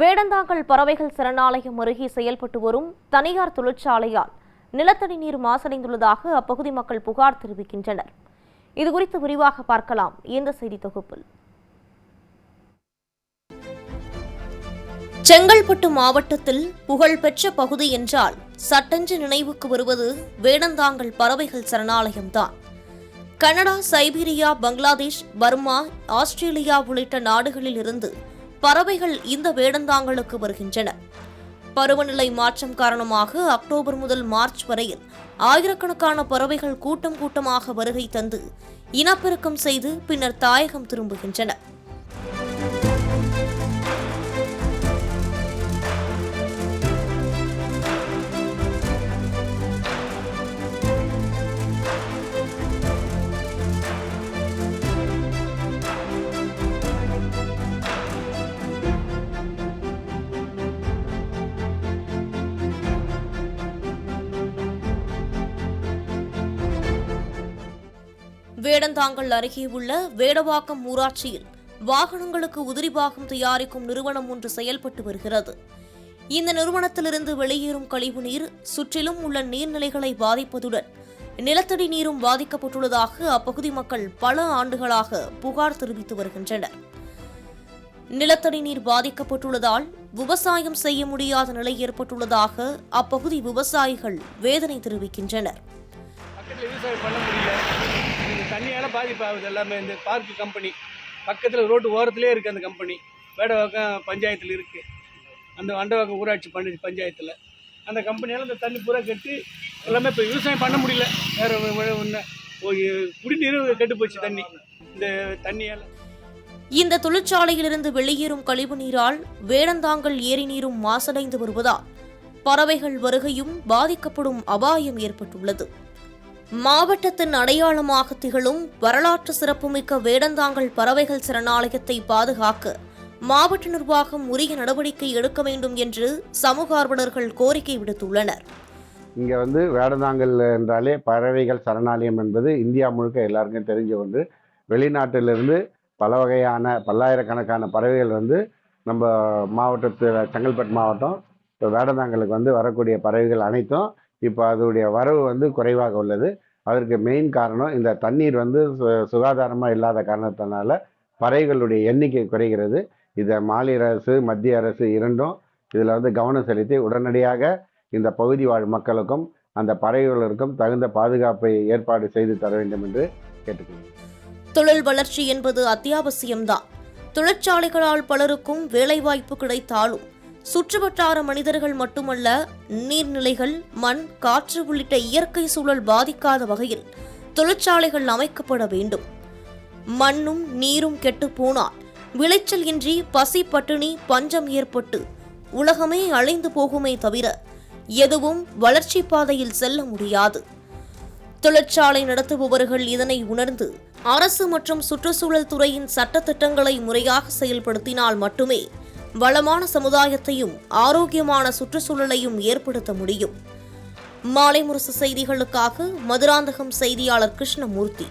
வேடந்தாங்கல் பறவைகள் சரணாலயம் அருகே செயல்பட்டு வரும் தனியார் தொழிற்சாலையால் நிலத்தடி நீர் மாசடைந்துள்ளதாக அப்பகுதி மக்கள் புகார் தெரிவிக்கின்றனர். இதுகுறித்து விரிவாக பார்க்கலாம். இந்த செய்தி தொகுப்பில். செங்கல்பட்டு மாவட்டத்தில் புகழ்பெற்ற பகுதி என்றால் சட்டென்று நினைவுக்கு வருவது வேடந்தாங்கல் பறவைகள் சரணாலயம்தான். Canada Siberia Bangladesh Burma Australia உள்ளிட்ட நாடுகளில் இருந்து பறவைகள் இந்த வேடந்தாங்கலுக்கு வருகின்றன. பருவநிலை மாற்றம் காரணமாக அக்டோபர் முதல் மார்ச் வரையில் ஆயிரக்கணக்கான பறவைகள் கூட்டம் கூட்டமாக வருகை தந்து இனப்பெருக்கம் செய்து பின்னர் தாயகம் திரும்புகின்றன. வேடந்தாங்கல் அருகே உள்ள வேடவாக்கம் ஊராட்சியில் வாகனங்களுக்கு உதிரிபாகம் தயாரிக்கும் நிறுவனம் ஒன்று செயல்பட்டு வருகிறது. இந்த நிறுவனத்திலிருந்து வெளியேறும் கழிவுநீர் சுற்றிலும் உள்ள நீர்நிலைகளை பாதிப்பதுடன் நிலத்தடி நீரும் பாதிக்கப்பட்டுள்ளதாக அப்பகுதி மக்கள் பல ஆண்டுகளாக புகார் தெரிவித்து வருகின்றனர். நிலத்தடி நீர் பாதிக்கப்பட்டுள்ளதால் விவசாயம் செய்ய முடியாத நிலை ஏற்பட்டுள்ளதாக அப்பகுதி விவசாயிகள் வேதனை தெரிவிக்கின்றனர் பக்கத்தில் விவசாயம் பண்ண முடியல இந்த தண்ணியால் பாதிப்பாகுது எல்லாமே. இந்த பார்க்கு கம்பெனி பக்கத்தில் ரோட்டு ஓரத்துலேயே இருக்குது அந்த கம்பெனி வேடவாக்கம் பஞ்சாயத்தில் இருக்குது அந்த வண்டவாக்கம் ஊராட்சி பண்ணி பஞ்சாயத்தில். அந்த கம்பெனியால் இந்த தண்ணி பூரா கட்டி எல்லாமே இப்போ விவசாயம் பண்ண முடியல. வேறு ஒன்று குடிநீரும் கெட்டு போச்சு தண்ணி. இந்த தண்ணியால். இந்த தொழிற்சாலையிலிருந்து வெளியேறும் கழிவு நீரால் வேடந்தாங்கல் ஏரி நீரும் மாசடைந்து வருவதால் பறவைகள் வருகையும் பாதிக்கப்படும் அபாயம் ஏற்பட்டுள்ளது. மாவட்டத்தின் அடையாளமாக திகழும் வரலாற்று சிறப்புமிக்க வேடந்தாங்கல் பறவைகள் சரணாலயத்தை பாதுகாக்க மாவட்ட நிர்வாகம் உரிய நடவடிக்கை எடுக்க வேண்டும் என்று சமூக ஆர்வலர்கள் கோரிக்கை விடுத்துள்ளனர். இங்கே வந்து வேடந்தாங்கல் என்றாலே பறவைகள் சரணாலயம் என்பது இந்தியா முழுக்க எல்லாருக்கும் தெரிஞ்ச ஒன்று. வெளிநாட்டிலிருந்து பல வகையான பல்லாயிரக்கணக்கான பறவைகள் வந்து நம்ம மாவட்டத்தில் செங்கல்பட்டு மாவட்டம் இப்போ வேடந்தாங்கலுக்கு வந்து வரக்கூடிய பறவைகள் அனைத்தும் இப்போ அதோடைய வரவு வந்து குறைவாக உள்ளது. அதற்கு மெயின் காரணம் இந்த தண்ணீர் வந்து சு- இல்லாத காரணத்தினால பறவைகளுடைய எண்ணிக்கை குறைகிறது. இதை மாநில அரசு மத்திய அரசு இரண்டும் இதில் வந்து கவனம் செலுத்தி உடனடியாக இந்த பகுதி வாழ் மக்களுக்கும் அந்த பறவைகளுக்கும் தகுந்த பாதுகாப்பை ஏற்பாடு செய்து தர வேண்டும் என்று கேட்டுக்கொள்கிறேன். தொழில் வளர்ச்சி என்பது அத்தியாவசியம்தான். தொழிற்சாலைகளால் பலருக்கும் வேலைவாய்ப்பு கிடைத்தாலும் சுற்றுவட்டார மனிதர்கள் மட்டுமல்ல நீர்நிலைகள் மண் காற்று உள்ளிட்ட இயற்கை சூழல் பாதிக்காத வகையில் தொழிற்சாலைகள் அமைக்கப்பட வேண்டும். மண்ணும் நீரும் கெட்டுப்போனால் விளைச்சல் இன்றி பசி பட்டினி பஞ்சம் ஏற்பட்டு உலகமே அழிந்து போகுமே தவிர எதுவும் வளர்ச்சி பாதையில் செல்ல முடியாது. தொழிற்சாலை நடத்துபவர்கள் இதனை உணர்ந்து அரசு மற்றும் சுற்றுச்சூழல் துறையின் சட்டத்திட்டங்களை முறையாக செயல்படுத்தினால் மட்டுமே வளமான சமுதாயத்தையும் ஆரோக்கியமான சுற்றுச்சூழலையும் ஏற்படுத்த முடியும். மாலை முரசு செய்திகளுக்காக மதுராந்தகம் செய்தியாளர் கிருஷ்ணமூர்த்தி.